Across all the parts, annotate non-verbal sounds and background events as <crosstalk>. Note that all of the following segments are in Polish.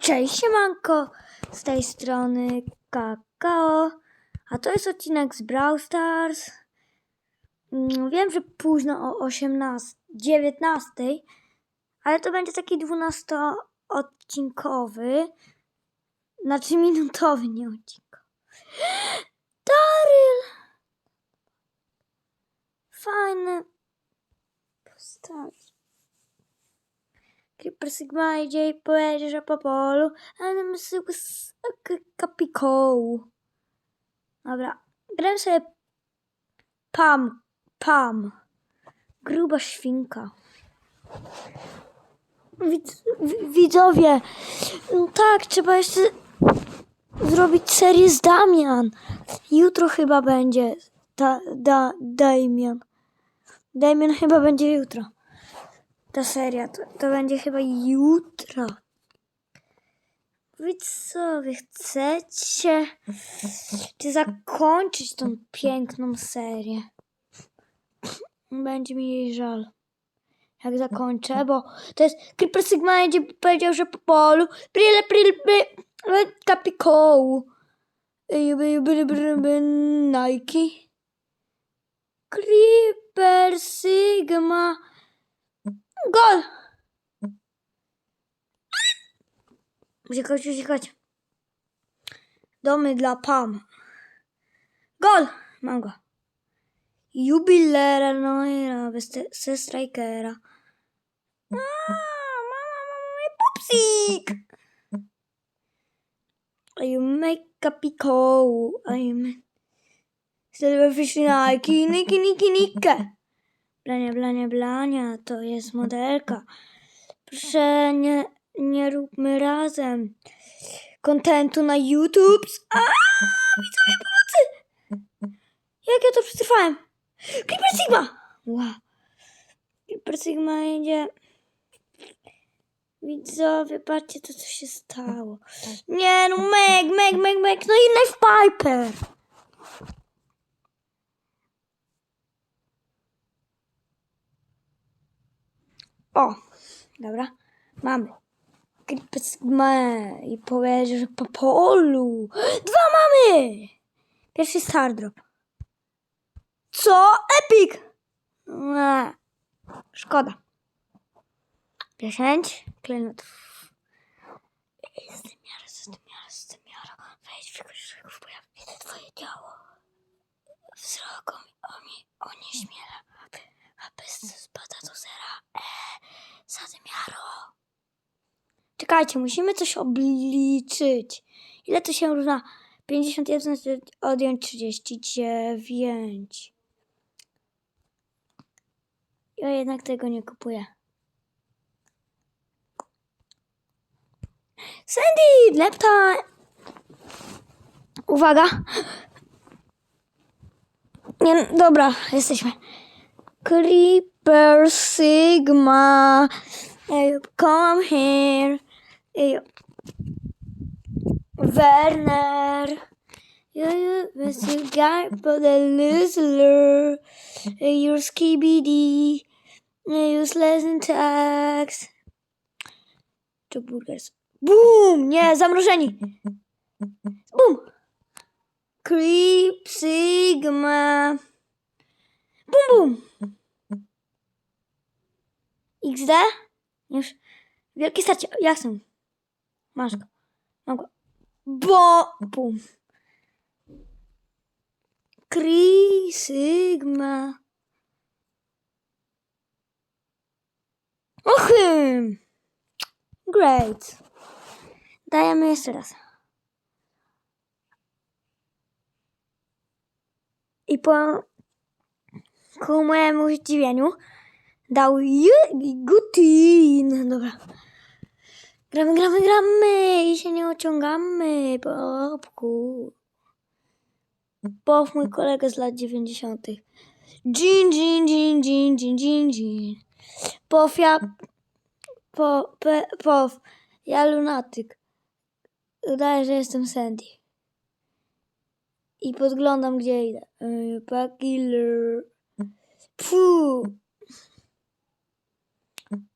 Cześć, siemanko! Z tej strony Kakao, a to jest odcinek z Brawl Stars. Mm, Wiem, że późno o 18, 19, ale to będzie taki 12-odcinkowy, znaczy minutowy, nie odcinkowy. <gasps> Daryl! Fajny postać. Creeper Sigma idzie i powiedzie, że po polu, ale my sobie z kapikołu. Dobra, grałem sobie Pam, Pam. Gruba świnka. Widz, wi- widzowie, no tak, trzeba jeszcze zrobić serię z Damian. Jutro chyba będzie ta, da, Damian. Damian chyba będzie jutro ta seria. To, to będzie chyba jutro. Wy co, wy chcecie czy zakończyć tą piękną serię? Będzie mi jej żal. Jak zakończę, bo to jest Creeper Sigma idzie powiedział, że po polu Brille, brille, brille, kapikołu. Nike. Creeper Sigma Gol! Uciekać, uciekać. Domy dla Pam. Gol! Mam go. Jubilera, no era, se strajkera. Ah, mama, mama, pupsik! I make a pico. I make... Silverfish in eye. Kini, kini, kini, kini. Blania, blania, blania, to jest modelka. Proszę, nie, nie róbmy razem kontentu na YouTube. Widzowie pomocy! Jak ja to przetrwałem? Creeper Sigma! Wow. Creeper Sigma idzie. Widzowie, patrzcie to, co się stało. Nie, no Meg, Meg, Meg, Meg, no i Life Piper. O, dobra, mamy. Creeper Sigma i powiedział, że po polu. Dwa mamy! Pierwszy Star Drop. Co? Epic! Nie, szkoda. Dziesięć klejnotów. Z tym miarą, z tym miarą, z tym miarą. Wejdź w krzyżów, bo ja widzę twoje ciało. Wzrok o, mi- o, mi, o nieśmiela. A bez spada do zera. E, za tym miarą. Czekajcie, musimy coś obliczyć. Ile to się równa? 51 odjąć 39. Ja jednak tego nie kupuję. Sandy, lepta. Uwaga. Nie, dobra, jesteśmy. Creeper Sigma. Come here. Werner. You, was you guy, but a loser. You're skibidi. Useless in tax. To burgers. Boom! Nie, zamrożeni. Boom! Creep Sigma. Bum, bum. XD? Już. Wielkie starcie. Jasne. Masz go. Mam go. Bo. Bum. Kri Sigma. Ochym. Great. Dajemy jeszcze raz. I po ku mojemu zdziwieniu dał Gutin. Dobra. Gramy, gramy, gramy i się nie ociągamy. Popku. Pow mój kolega z lat 90. Dżin, dżin, dżin, dżin, dżin, dżin, dżin. Pow ja... Po, pe, pow. Ja lunatyk. Udaję, że jestem Sandy. I podglądam, gdzie idę. Yy, Pakiller. Pfu.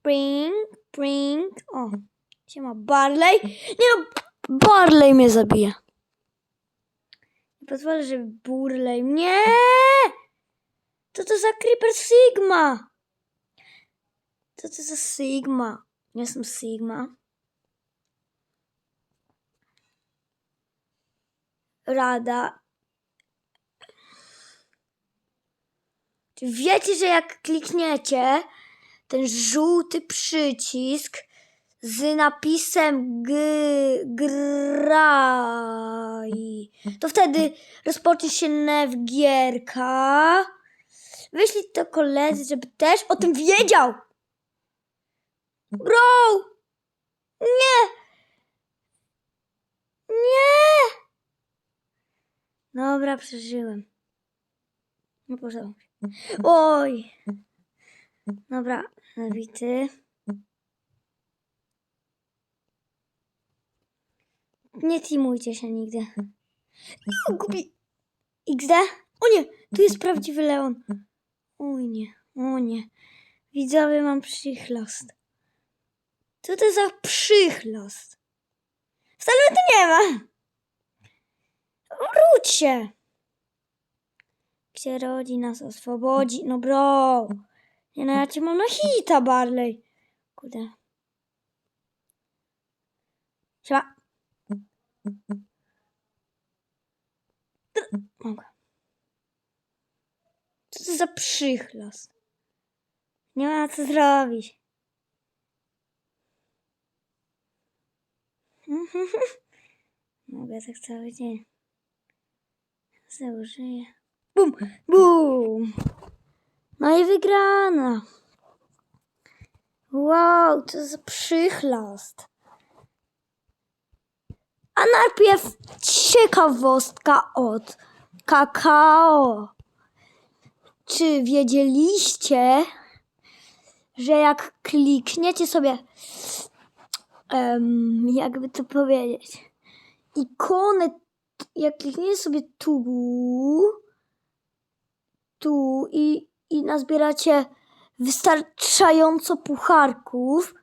Bring, bring. O, Siema, Barley. Nie no, Barley mnie zabije. Nie pozwolę, żeby Burley... Nie! Co to za Creeper Sigma? Co to za Sigma? Nie jestem Sigma. Rada. Czy wiecie, że jak klikniecie ten żółty przycisk z napisem graj, to wtedy rozpocznie się gierka. Wyślij to koledzy, żeby też o tym wiedział. Bro! Nie! Nie! Dobra, przeżyłem. No pożałuj. <laughs> Oj! Dobra, nabity. Nie teamujcie się nigdy. O, Gubi! XD? O nie! Tu jest prawdziwy Leon. Oj nie, o nie. Widzowie, mam przychlast. Co to za przychlast? Wcale tu nie ma. Wróć się. Gdzie rodzi nas oswobodzi. No bro. Nie no, ja cię mam na hita, Barley. Kurde. Siema. Mogę. Co to za przychlas? Nie ma co zrobić. <laughs> Mogę tak cały dzień. Założyję. Bum! Bum! No i wygrana. Wow, co za przychlast. A najpierw ciekawostka od kakao. Czy wiedzieliście, że jak klikniecie sobie, em, jakby to powiedzieć, ikonę, jak klikniecie sobie tu, tu i, i nazbieracie wystarczająco pucharków,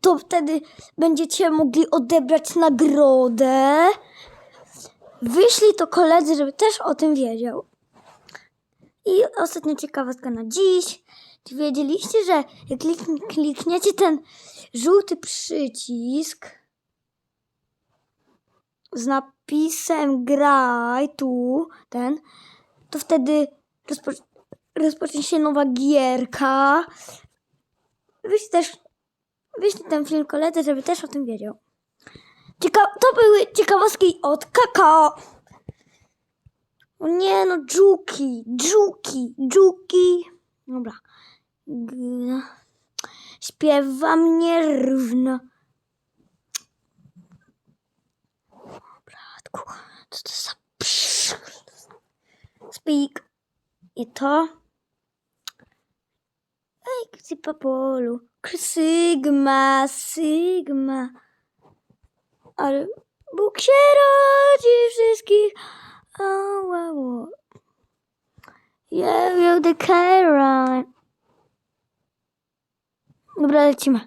to wtedy będziecie mogli odebrać nagrodę. Wyślij to koledzy, żeby też o tym wiedział. I ostatnia ciekawostka na dziś. Czy wiedzieliście, że jak klik- klikniecie ten żółty przycisk z napisem graj tu, ten, to wtedy rozpo- rozpocznie się nowa gierka. Wyślij też wyślij ten film koledze, żeby też o tym wiedział. Cieka- to były ciekawostki od kakao. O nie, no dżuki, dżuki, dżuki. Dobra. G- Śpiewam nierówno. Bratku, co to za. Speak. I to. Ej, po polu. Sygma, Sygma. Ale Bóg się rodzi wszystkich. Oh, wow, wow. Yeah, you're the Kairon. Dobra, lecimy.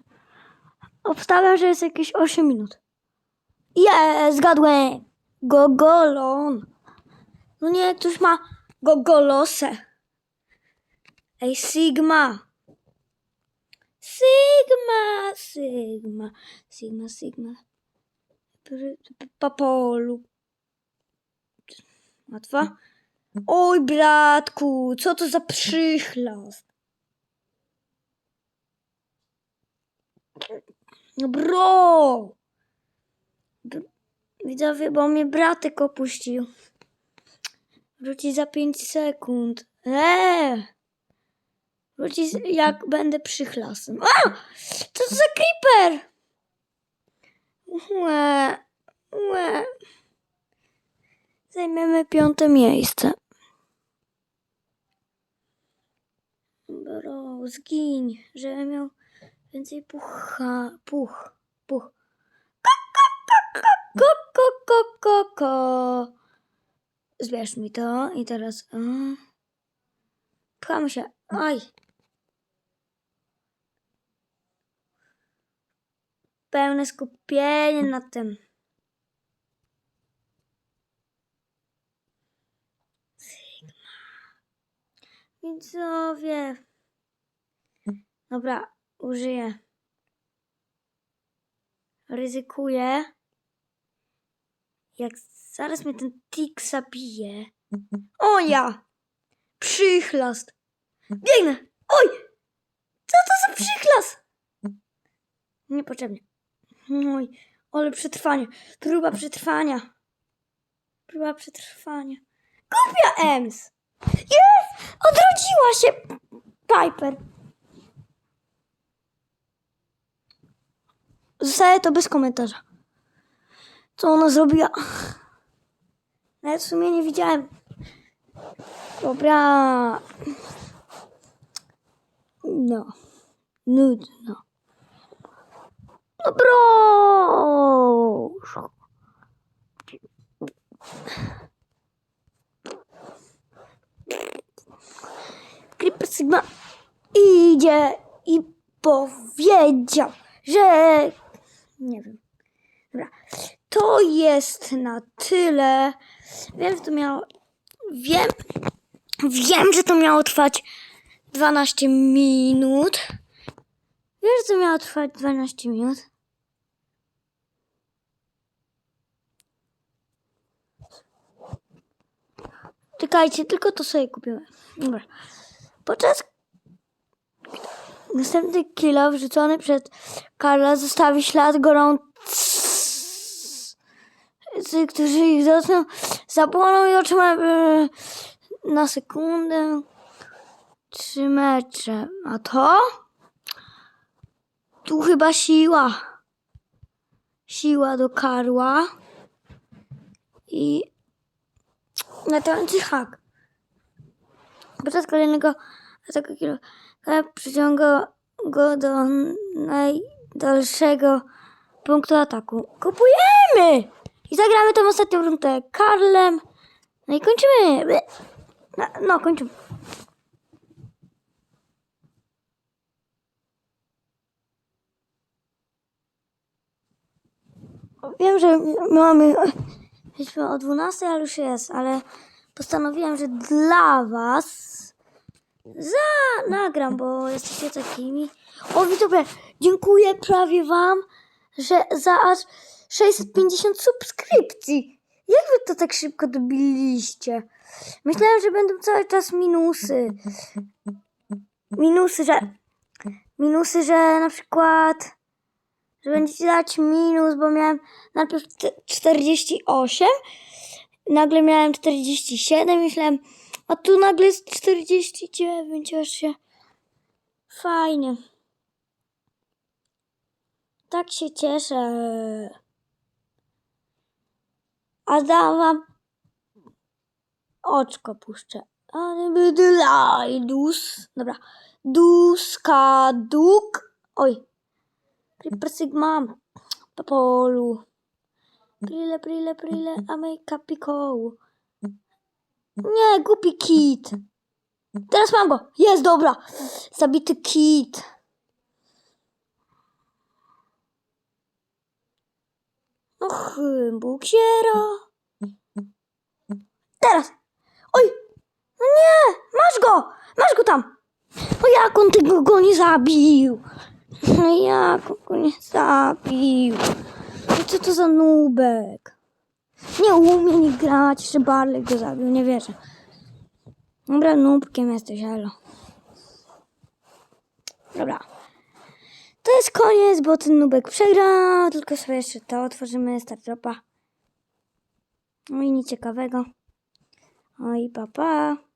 Obstawiam, że jest jakieś 8 minut. Yeah, zgadłem. Gogolon. No nie, ktoś ma gogolosę. Ej, Sigma. Sigma, Sigma, Sigma, Sigma. Papolu. Łatwa? Oj, bratku, co to za przychlast? No bro! Br- Widzowie, bo mnie bratek opuścił. Wróci za 5 sekund. Eee! Wróci jak będę przychlasem. A! Co to za creeper? Łe, łe. Zajmiemy piąte miejsce. Bro, zgiń, żebym miał więcej pucha, puch, puch. Ko, ko, ko, ko, ko. Zbierz mi to i teraz... Pchamy się. Aj. pełne skupienie na tym. Widzowie. Dobra, użyję. Ryzykuję. Jak zaraz mnie ten tik zabije. O ja! Przychlast! Biegnę! Oj! Co to za przychlas? Niepotrzebnie. Oj, ale przetrwanie. Próba przetrwania. Próba przetrwania. Głupia Ems! Jest! Odrodziła się Piper. Zostaje to bez komentarza. Co ona zrobiła? Nawet w sumie nie widziałem. Dobra. No. Nudno. No proszę. Creeper Sigma idzie i powiedział, że... Nie wiem. Dobra. To jest na tyle. Wiem, że to miało... Wiem... Wiem, że to miało trwać 12 minut. Wiesz, że to miało trwać 12 minut? Czekajcie, tylko to sobie kupiłem. Dobra. Podczas następny kilo wrzucony przed Karla zostawi ślad gorący, którzy ich dotkną, zapłoną i otrzymają e, na sekundę trzy mecze. A to? Tu chyba siła. Siła do Karła. I latający hak. Podczas kolejnego ataku Karl przyciąga go do najdalszego punktu ataku. Kupujemy! I zagramy tą ostatnią rundę Karlem. No i kończymy. No, no kończymy. Wiem, że mamy. Jesteśmy o 12, ale już jest, ale postanowiłem, że dla Was za nagram, bo jesteście takimi. O, widzowie, dziękuję prawie Wam, że za aż 650 subskrypcji. Jak Wy to tak szybko dobiliście? Myślałem, że będą cały czas minusy. Minusy, że. Minusy, że na przykład że będziecie dać minus, bo miałem najpierw t- 48, nagle miałem 47, myślałem, a tu nagle jest 49, aż się fajnie. Tak się cieszę. A dam wam oczko puszczę. Ale będę lajdus. Dobra. Duska, duk. Oj. Creeper Sigma, Papolu. Prile, prile, prile, Amejka Pikołu. Nie, głupi kit. Teraz mam go. Jest, dobra. Zabity kit. Och, bukiera. Teraz. Oj. No nie, masz go. Masz go tam. No jak on tego go nie zabił? No jak on go nie zabił? No co to za nubek? Nie umie nie grać, jeszcze Barley go zabił, nie wierzę. Dobra, nubkiem jesteś, elo. Dobra. To jest koniec, bo ten nubek przegrał, tylko sobie jeszcze to otworzymy, startropa. No i nic ciekawego. Oj, papa. Pa.